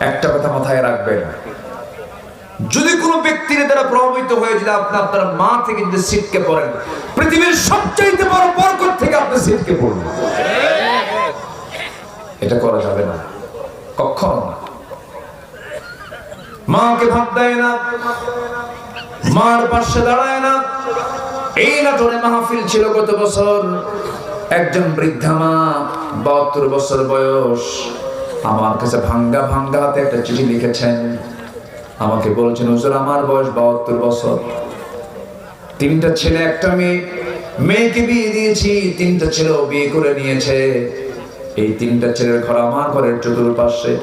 একটা কথা মাথায় রাখবেন। যদি কোনো ব্যক্তির দ্বারা প্রভাবিত হয়ে যদি আপনি আপনার মা থেকে যদি সিটকে পড়েন, পৃথিবীর সবচাইতে বড় বরকত থেকে আপনি সিটকে পড়বেন এটা করা যাবে না। কখনো মাকে ভাত দেয় না। মার পাশে দাঁড়ায় না। এই নাটনে মাহফিল ছিল গত বছর। একজন বৃদ্ধা মা, বাহাত্তর বছর বয়স। আমার কাছে ভাঙ্গা ভাঙ্গা হাতে একটা চিঠি লিখেছেন। আমাকে বলছেন, হুজুর, আমার বয়স বাহাত্তর বছর। তিনটা ছেলে, একটা মেয়ে। মেয়েকে বিয়ে দিয়েছি, তিনটা ছেলে বিয়ে করে নিয়েছে। এই তিনটা ছেলের ঘর আমার ঘরের চতুর্পাশে।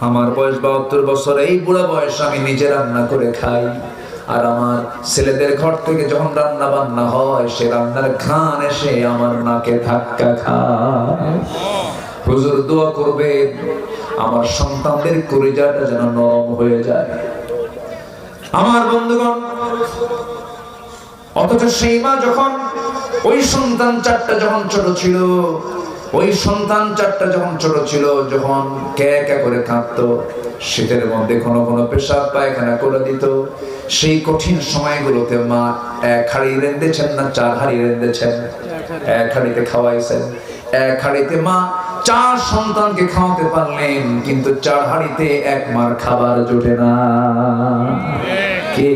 আমার বয়স বাহাত্তর বছর, এই বুড়া বয়স আমি নিজে রান্না করে খাই। আর আমার ছেলেদের ঘর থেকে যখন রান্না বান্না হয়, সে রান্নার ঘ্রাণ এসে আমার নাকে ধাক্কা খায়। হুজুর দোয়া করবে, আমার সন্তানদের কলিজাটা যেন নরম হয়ে যায়। আমার বন্ধুগণ, অথচ সেই মা যখন ওই সন্তান চারটা যখন ছোট ছিল, ওই সন্তান চারটা যখন ছোট ছিল, যখন কে কে করে কাঁদতো, শীতের মধ্যে কোনো কোনো পেশাব পায়খানা করে দিত। সেই কঠিন সময়গুলোতে মা এক হাড়ি রেঁধেছেন না, চার হাড়ি রেঁধেছেন? এক হাড়িতে খাওয়াইছেন। এক হাড়িতে মা চার সন্তানকে খাওয়াতে পারলেন কিন্তু চার হাড়িতে এক মার খাবার জোটে না। কে?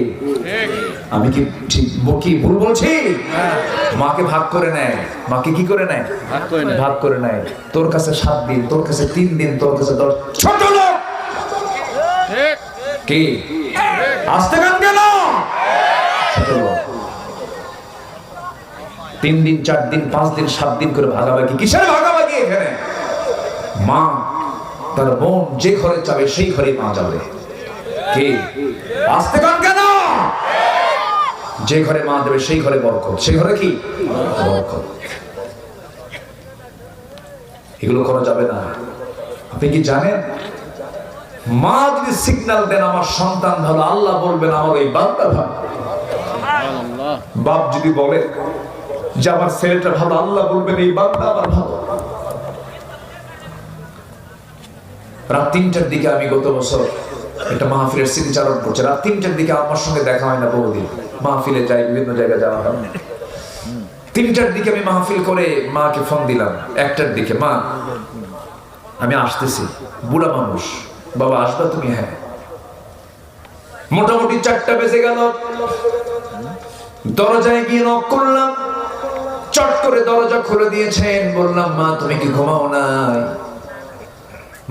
আমি কি ঠিক কি ভুল বলছি? মাকে ভাগ করে নেয়। মাকে কি করে নেয়? ভাগ করে নেয়। তোর কাছে সাত দিন তোর কাছে তিন দিন তোর কাছে দশ। ছোট লোক! কি? আসতে গান ছোট লোক। তিন দিন চার দিন পাঁচ দিন সাত দিন করে ভাগাভাগি। কিসের ভাগাভাগি এখানে? মা তার বোন যে ঘরে যাবে সেই ঘরে মা যাবে। কি? আসতে গান কেন যে ঘরে মা দেবে সেই ঘরে বরকত। সেই ঘরে কি? বরকত। এগুলো করা যাবে না। আপনি কি জানেন? মা যদি সিগন্যাল দেন আমার সন্তান ভালো আল্লাহ বলবেন আমার এই বান্দা ভালো। বাপ যদি বলে যে আমার ছেলেটা ভালো আল্লাহ বলবেন এই বান্দা আমার ভালো। রাত তিনটার দিকে আমি গত বছর একটা মাহফিলের স্মৃতিচারণ করছে। রাত তিনটার দিকে আমার সঙ্গে দেখা হয় না বহুদিন। মাহফিলে যাই, বিভিন্ন জায়গায় যাওয়া হয়। তিনটার দিকে আমি মাহফিল করে মাকে ফোন দিলাম। একটার দিকে, মা, আমি আসতেছি। বুড়া মানুষ। বাবা, আসবা তুমি? হ্যাঁ। মোটামুটি চারটা বেজে গেল। দরজায় গিয়ে নক করলাম। চট করে দরজা খুলে দিয়েছেন। বললাম, মা, তুমি কি ঘুমাও নাই?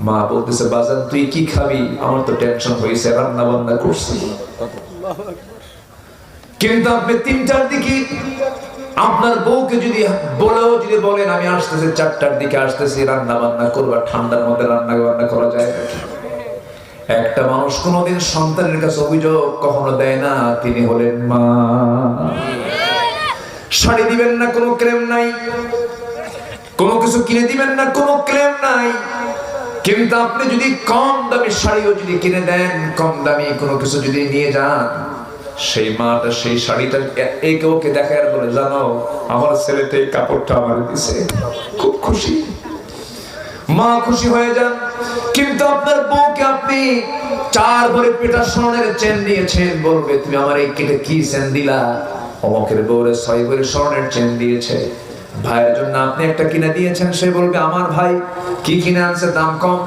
মা বলতেছে বাজার তুই কি খাবি? আমার তো টেনশন হয়েছে রান্না বান্না করছি। কিন্তু আপনি তিনটার দিকে, আপনার বউকে যদি বলেও, যদি বলেন, আমি আসতেছি চারটার দিকে, আসতেছি রান্না বান্না করবা ঠান্ডার মধ্যে রান্না বান্না করা যায় একটা মানুষ কোনোদিন সন্তানের কাছে অভিযোগ কখনো দেয় না, তিনি হলেন মা। শাড়ি দিবেন না, কোনো ক্লেম নাই। কোনো কিছু কিনে দিবেন না, কোনো ক্লেম নাই। কিন্তু আপনি যদি কম দামি শাড়িও যদি কিনে দেন, কম দামি কোনো কিছু যদি নিয়ে যান, সেই মাটা, সেই শাড়িটা একে ওকে দেখায় আর বলে, জানো, আমার এই কাপড়টা আমার দিছে। খুব খুশি। মা খুশি হয়ে যান। কিন্তু আপনার বউকে আপনি চার ভরে পেটা স্বর্ণের চেন দিয়েছেন, বলবে, তুমি আমার এই কেটে কি চেন দিলা? অমকের বউরে ছয় ভরে স্বর্ণের চেন দিয়েছে। ভাইয়ের জন্য আপনি একটা কিনে দিয়েছেন, সে বলবে, আমার ভাই, কি কিনে আনছে, দাম কম?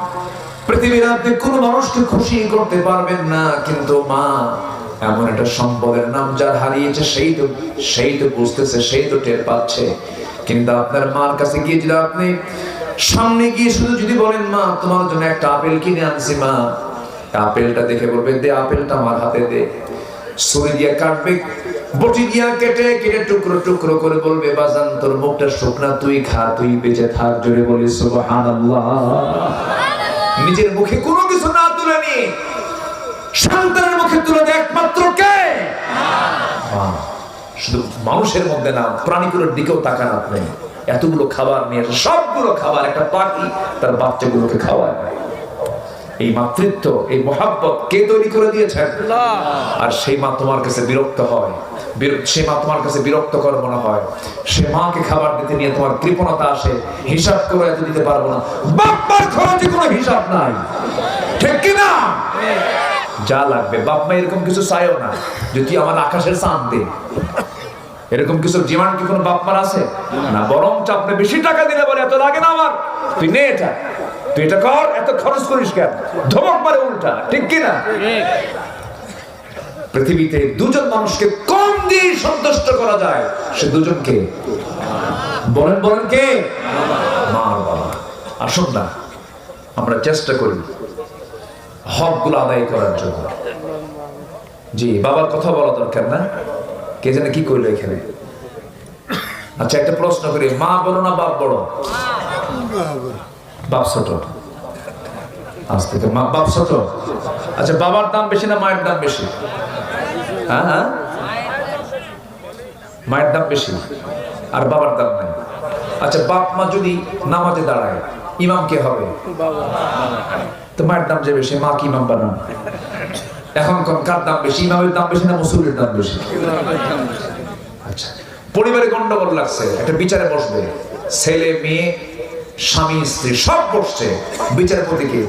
পৃথিবীর আপনি কোনো মানুষকে খুশি করতে পারবেন না, কিন্তু মা, এমন একটা সম্পদের নাম যার হারিয়েছে, সেই তো সেই তো বুঝতেছে, সেই তো টের পাচ্ছে। কিন্তু আপনার মার কাছে গিয়ে যদি আপনি সামনে গিয়ে শুধু যদি বলেন, মা, তোমার জন্য একটা আপেল কিনে আনছি, মা, আপেলটা দেখে বলবে, দে, আপেলটা আমার হাতে দে। ছুরি দিয়ে কাটবে বটি দিয়া কেটে কেটে টুকরো টুকরো করে বলবে বাজান তোর মুখটা শুকনা তুই খা তুই বেঁচে থাক। জোরে বলি সুবহানাল্লাহ। নিজের মুখে কোনো কিছু না তুলে নি সন্তানের মুখে তুলে দেয় একমাত্র কে। শুধু মানুষের মধ্যে না প্রাণীগুলোর দিকেও তাকান আপনি। এতগুলো খাবার নিয়ে সবগুলো খাবার একটা পাখি তার বাচ্চাগুলোকে খাওয়ায়। এই মাতৃত্ব এই মহাব্বত কে তৈরি করে দিয়েছেন? আর সেই মা তোমার কাছে বিরক্ত হয়। সে মা তোমার কাছে বিরক্তকর মনে হয়। সে মাকে খাবার দিতে নিয়ে তোমার কৃপণতা আসে। হিসাব করে এত দিতে পারব না। বাপ্পার খরচে কোনো হিসাব নাই। যা লাগবে। বাপ মা এরকম কিছু চাইও না। যে তুই আমার আকাশের চাঁদ দে। এরকম কিছু ডিমান্ড কি কোনো বাপ মার আছে? না বরং আপনি বেশি টাকা দিলে বলে এত লাগে না আমার। তুই নে এটা। এটা কর, এত খরচ করিস কেন? ধমক মারে উল্টা, ঠিক কি না ঠিক পৃথিবীতে দুজন মানুষকে কম দিয়ে সন্তুষ্ট করা যায়? সে দুজনকে। বলেন বলেন কে? মা বাবা। আসুন না, আমরা চেষ্টা করি হকগুলো আদায় করার জন্য। জি, বাবার কথা বলা দরকার না। কে জানে কি করল এখানে? আচ্ছা একটা প্রশ্ন করি। মা বলো না বাপ বড় বাপ ছোট। আজ থেকে বাপ ছোট। আচ্ছা বাবার দাম বেশি না মায়ের দাম বেশি? হ্যাঁ হ্যাঁ? মায়ের দাম বেশি, আর বাবার দাম নাই। আচ্ছা বাপ মা যদি নামাজে দাঁড়ায়, ইমাম কে হবে? তো মায়ের দাম যে বেশি, মা কি ইমাম বানান এখন কার দাম বেশি, ইমামের দাম বেশি না মুসুলের দাম বেশি? আচ্ছা পরিবারে গন্ডগোল লাগছে, একটা বিচারে বসবে। ছেলে, মেয়ে স্বামী, স্ত্রী সব বসছে বিচারপতি কে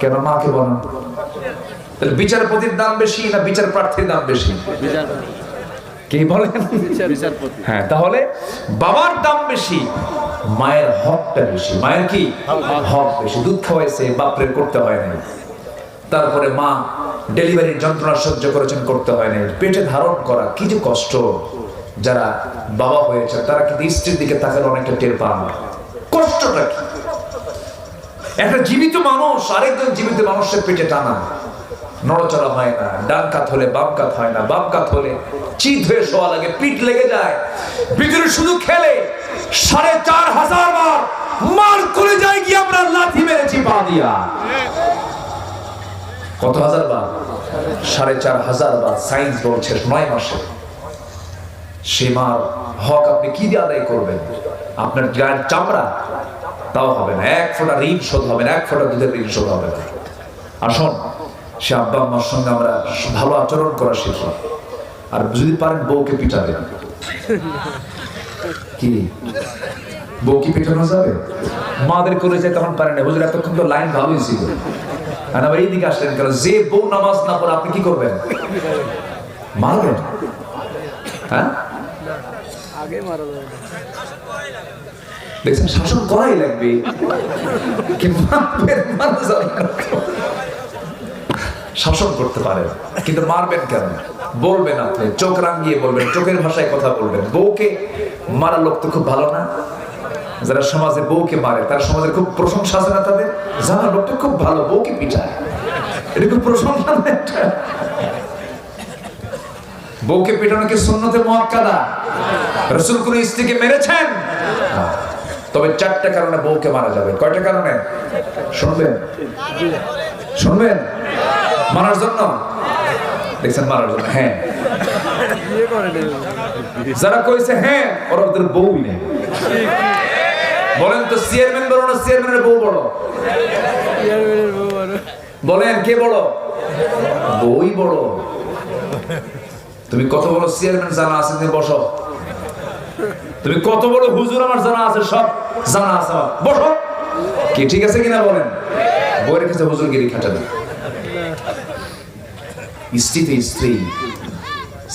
কেন মাকে বলেন বিচারপতির দাম বেশি না বিচার প্রার্থীর দাম বেশি? কি বলেন হ্যাঁ তাহলে বাবার দাম বেশি, মায়ের হকটা বেশি। মায়ের কি? হক বেশি। দুধ খাওয়াইছে, বাপরে করতে হয় নাই। তারপরে মা ডেলিভারির যন্ত্রণা সহ্য করেছেন, করতে হয় নাই। পেটে ধারণ করা, কি যে কষ্ট। যারা বাবা হয়েছে, তারা কিন্তু স্ত্রীর দিকে তাকালে অনেকটা টের পান। কষ্টটা কি? একটা জীবিত মানুষ, আরেকজন জীবিত মানুষের পেটে টানা। নড়চড়া হয় না ডান কাত হলে বাম কাত হয় না বাম কাত হলে চিত হয়ে শোয়া লাগে, পিঠ লেগে যায়। ভিতরে শুধু খেলে, সাড়ে চার হাজার বার মার করে যায় গিয়ে আমরা লাথি মেরেছি পা দিয়া। কত হাজার বার? সাড়ে চার হাজার বার সায়েন্স বলছে নয় মাসে। সে মার হক আপনি কি দিয়ে আদায় করবেন? আপনার গায়ের চামড়া, তাও হবে না। এক ফোঁটা ঋণ শোধ হবে না, এক ফোঁটা দুধের ঋণ শোধ হবে না। আসুন সে আব্বা আম্মার সঙ্গে আমরা ভালো আচরণ করা শিখি। আর যদি পারেন বউকে পিটাবেন। কি? বউ কি পিটানো যাবে? মাদের করে যায় তখন পারেন না। বুঝলে এতক্ষণ তো লাইন ভালোই ছিল। আর আবার এইদিকে আসলেন কারণ যে বউ নামাজ না পড়ে, আপনি কি করবেন? মারবেন? হ্যাঁ? আগে মারা যাবে। দেখছেন, শাসন করাই লাগবে। শাসন করতে পারেন, কিন্তু মারবেন কেন? বলবেন আপনি, চোখ রাঙিয়ে বলবেন, চোখের ভাষায় কথা বলবেন। বউকে মারা লোক তো খুব ভালো না। যারা সমাজে বউকে মারে, তার সমাজের খুব প্রশংসা আছে না তাদের? জানা লোকটা খুব ভালো, বউকে পিটায়। এটা খুব প্রশংসা? বউকে পেটানো কি সুন্নতে মুআক্কাদা রসুল কোন স্ত্রীকে মেরেছেন? তবে চারটা কারণে বউকে মারা যাবে। কয়টা কারণে? শুনবেন? শুনবেন? মারার জন্য? দেখছেন মারার জন্য হ্যাঁ। যারা কইছে হ্যাঁ ওরা ওদের বউই নেই বলেন তো, চেয়ারম্যান বড় না চেয়ারম্যানের বউ বড়? বউ বলেন, কে বড়? বই বড়। তুমি কত বড় চেয়ারম্যান জানা আছে? তুমি বসো। তুমি কত বড় হুজুর আমার জানা আছে? সব জানা আছে আমার। বসো। কি, ঠিক আছে কিনা বলেন? বইয়ের কাছে হুজুরগিরি খাটাবে স্ত্রীতে স্ত্রী,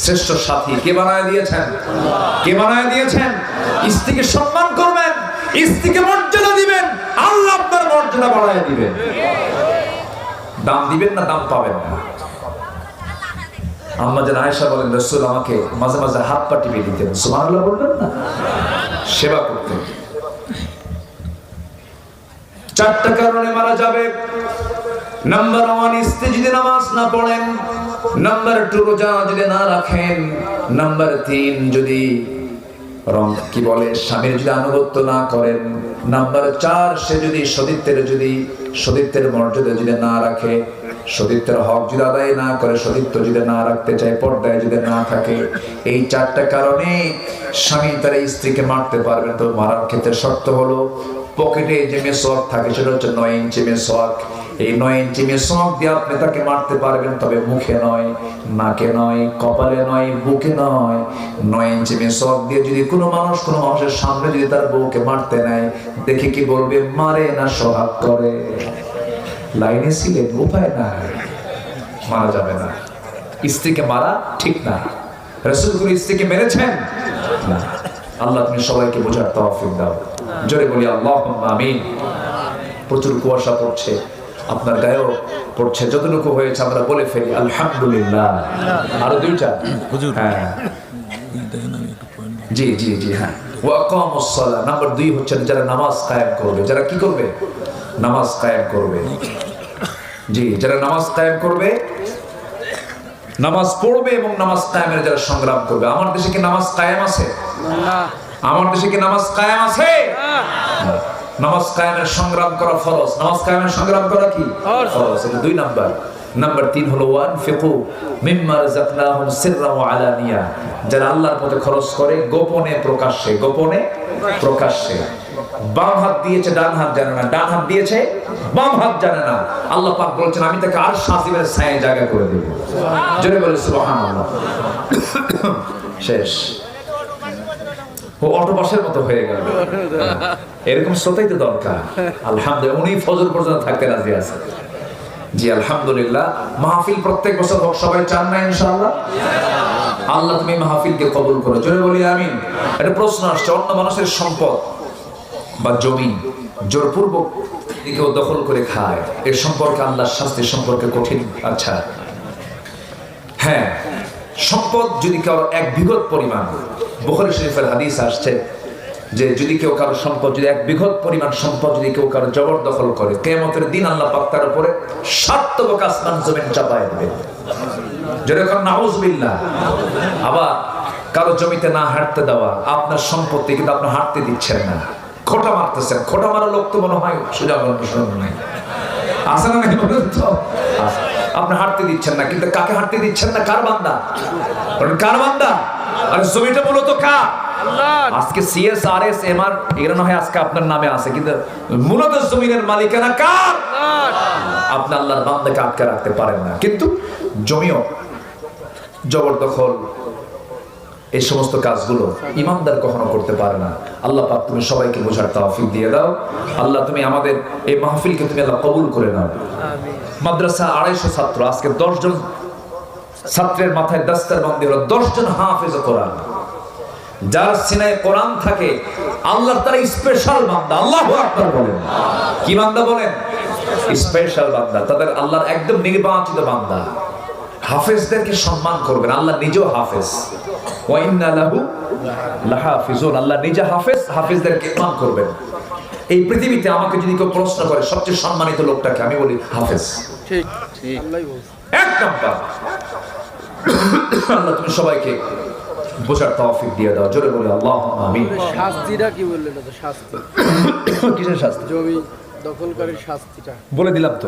শ্রেষ্ঠ সাথী, কে বানায় দিয়েছেন? কে বানায় দিয়েছেন? স্ত্রীকে সম্মান করবেন, স্ত্রীকে মর্যাদা দিবেন, আল্লাহ আপনার মর্যাদা বাড়ায় দিবেন। দাম দিবেন না দাম পাবেন না? আম্মা যেন আয়েশা বলেন, রসুল আমাকে মাঝে মাঝে হাত পা টিপে দিতেন। সুবহানাল্লাহ বলবেন না? সেবা করতেন। চারটা কারণে মারা যাবে। নাম্বার ওয়ান স্ত্রী যদি নামাজ না পড়েন। নাম্বার টু রোজা যদি না রাখেন। নাম্বার তিন, যদি কি বলে, স্বামীর যদি আনুগত্য না করেন। নাম্বার চার, সে যদি সতীত্বের যদি, সতীত্বের মর্যাদা যদি না রাখে। সতীত্বের হক যদি আদায় না করে, সতীত্ব যদি না রাখতে চায়, পর্দায় যদি না থাকে, এই চারটা কারণে স্বামী তার স্ত্রীকে মারতে পারবেন। তো মারার ক্ষেত্রে শর্ত হলো, পকেটে যে মেসোয়াক থাকে, সেটা হচ্ছে নয় ইঞ্চি মেসোয়াক। এই নয় ইঞ্চি মেসোয়াক দিয়ে আপনি তাকে মারতে পারবেন, তবে মুখে নয়, নাকে নয়, কপালে নয়, বুকে নয়। নয় ইঞ্চি মেসোয়াক দিয়ে যদি কোনো মানুষ, কোনো মানুষের সামনে যদি তার বউকে মারতে নেয়, দেখে কি বলবে, মারে না, সোহাগ করে। লাইনে ছিলেন উপায় নাই মারা যাবে না। স্ত্রীকে মারা ঠিক না। রসুলগুলো স্ত্রীকে মেরেছেন? না। আল্লাহ তুমি সবাইকে বোঝার তৌফিক দাও। জোরে বলি আল্লাহ আমিন। প্রচুর কুয়াশা পড়ছে আপনার গায়েও পড়ছে। যতটুকু হয়েছে আমরা বলে ফেলি আলহামদুলিল্লাহ। আরও দুইটা? হ্যাঁ। জি জি জি হ্যাঁ। ওয়াকামুস সালাহ। নাম্বার দুই হচ্ছে যারা নামাজ কায়েম করবে। যারা কি করবে? নামাজ কায়েম করবে। জি যারা নামাজ কায়েম করবে নামাজ পড়বে এবং নামাজ কায়েমের যারা সংগ্রাম করবে আমার দেশে কি নামাজ কায়েম আছে? আমার দেশে কি নামাজ কায়েম আছে? নামাজ কায়েমের সংগ্রাম করা ফরজ। নামাজ কায়েমের সংগ্রাম করা কি? ফরজ। এটা দুই নাম্বার। নাম্বার তিন হলো ওয়ান ফিকু মিম্মা রাযাকনাহুম সিররা ওয়া আলানিয়া। যারা আল্লাহর পথে খরচ করে গোপনে প্রকাশ্যে গোপনে প্রকাশ্যে। বাম হাত দিয়েছে, ডান হাত জানে না, ডান হাত দিয়েছে, বাম হাত জানে না। আল্লাহ পাক বলেছেন, আমি তাকে আর শাসিবের ছায়ে জায়গা করে দেব। জোরে বলে সুবহানাল্লাহ। শেষ। ও অটোবাসের মতো হয়ে গেল। এরকম শ্রোতাই তো দরকার। আলহামদুলিল্লাহ, উনি ফজর পর্যন্ত থাকতে রাজি আছে। জি, আলহামদুলিল্লাহ। মাহফিল প্রত্যেক বছর হোক সবাই চান না, ইনশাআল্লাহ? আল্লাহ তুমি মাহফিলকে কবুল করো। জোরে বলি, আমিন। একটা প্রশ্ন আসছে, অন্য মানুষের সম্পদ। বা জমি জোরপূর্বক কেউ দখল করে খায়। এর সম্পর্কে আল্লাহর শাস্তি সম্পর্কে কঠিন আচ্ছা হ্যাঁ সম্পদ যদি কারও এক বিঘত পরিমাণ, বুখারী শরীফের হাদিস আসছে যে যদি কেউ কারও সম্পদ, যদি এক বিঘত পরিমাণ সম্পদ যদি কেউ কারও জবরদখল করে, কেয়ামতের দিন আল্লাহ পাক তার উপরে সাতবক আসমান জমিন চাপায় দেবে। যেরকম নাউজবিল্লাহ, আবার কারও জমিতে না হাঁটতে দেওয়া, আপনার সম্পত্তি কিন্তু আপনি হাঁটতে দিচ্ছেন না। খোটা মারতেছেন। খোটা মারা লোক তো মনে হয় সোজা গল্প নাই। আছে না নাকি? আপনি হাঁটতে দিচ্ছেন না কিন্তু কাকে হাঁটতে দিচ্ছেন না? কার বান্দা? কার বান্দা? আর জমিটা মূলত কার? আজকে সিএস আর এস এম আর এগুলো না হয় আজকে আপনার নামে আছে কিন্তু মূলত জমিনের মালিকানা কার? আপনি আল্লাহর বান্দাকে আটকে রাখতে পারেন না। কিন্তু জমিও জবরদখল এই সমস্ত কাজগুলো ইমানদার কখনো করতে পারে না। আল্লাহ পাক তুমি সবাইকে বোঝার তৌফিক দিয়ে দাও। আল্লাহ তুমি আমাদের এই মাহফিলকে তুমি আল্লাহ কবুল করে নাও। আমিন। মাদ্রাসা আড়াইশো ছাত্র আজকে দশ জন ছাত্রের মাথায় দাস্তার বন্দি হলো দশ জন হাফেজ কোরআন। যার সিনায় কোরআন থাকে আল্লাহ তারা স্পেশাল বান্দা আল্লাহ আকবার বলেন। কি বান্দা বলেন? স্পেশাল বান্দা তাদের আল্লাহর একদম নির্বাচিত বান্দা। হাফেজদেরকে সম্মান করবেন আল্লাহ নিজেও হাফেজ। লাহাফিজুন। আল্লাহ নিজে হাফেজ হাফেজদেরকে ইমান করবেন। এই পৃথিবীতে আমাকে যদি কেউ প্রশ্ন করে সবচেয়ে সম্মানিত লোকটাকে আমি বলি হাফেজ। ঠিক ঠিক। আল্লাহ বলছে। এক নাম্বার। আল্লাহ তুমি সবাইকে বোঝার তৌফিক দিয়ে দাও। জোরে বলে আল্লাহ আমিন। শাস্তিটা কি বললেন তো শাস্তি? কিসের শাস্তি? জমি দখলকারীর শাস্তিটা। বলে দিলাম তো।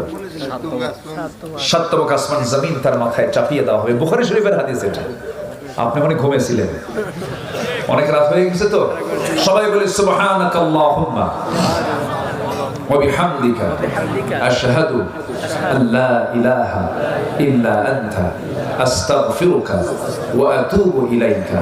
সাত্তবক আসমান জমিন তার মাথায় চাপিয়ে দেওয়া হবে। বুখারী শরীফের হাদিস এটা। আপনি মানে ঘুমেছিলেন অনেক রাত হয়ে গেছে তো সবাই বলে সুবহানাক আল্লাহুম্মা ওয়া বিহামদিকা আশহাদু আন লা ইলাহা ইল্লা আনতা আস্তাগফিরুকা ওয়া আতুবু ইলাইকা